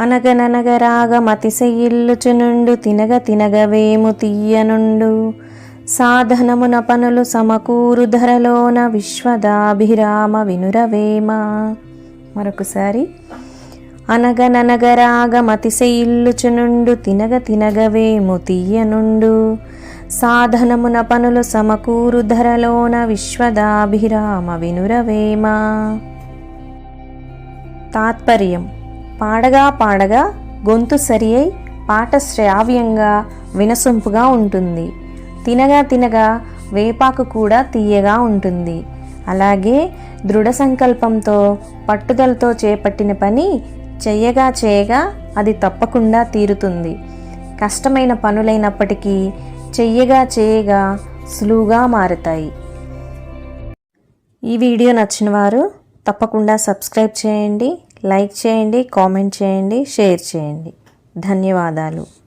అనగననగరాగమతిశయిల్లుచునుండు తినగ తినగవేము తీయనుండు. సాధనమున పనులు సమకూరు ధరలోన విశ్వదాభిరామ వినురవేమ. మరొకసారి. అనగననగరాగమతిశయిల్లుచునుండు తినగ తినగవేము తీయనుండు. సాధనమున పనులు సమకూరు ధరలోన విశ్వదాభిరామ వినురవేమ. తాత్పర్యం. పాడగా పాడగా గొంతు సరి అయి పాట శ్రావ్యంగా వినసొంపుగా ఉంటుంది. తినగా తినగా వేపాకు కూడా తీయగా ఉంటుంది. అలాగే దృఢ సంకల్పంతో పట్టుదలతో చేపట్టిన పని చెయ్యగా చేయగా అది తప్పకుండా తీరుతుంది. కష్టమైన పనులైనప్పటికీ చెయ్యగా చేయగా సులువుగా మారుతాయి. ఈ వీడియో నచ్చిన వారు తప్పకుండా సబ్స్క్రైబ్ చేయండి. లైక్ చేయండి కామెంట్ చేయండి షేర్ చేయండి. ధన్యవాదాలు.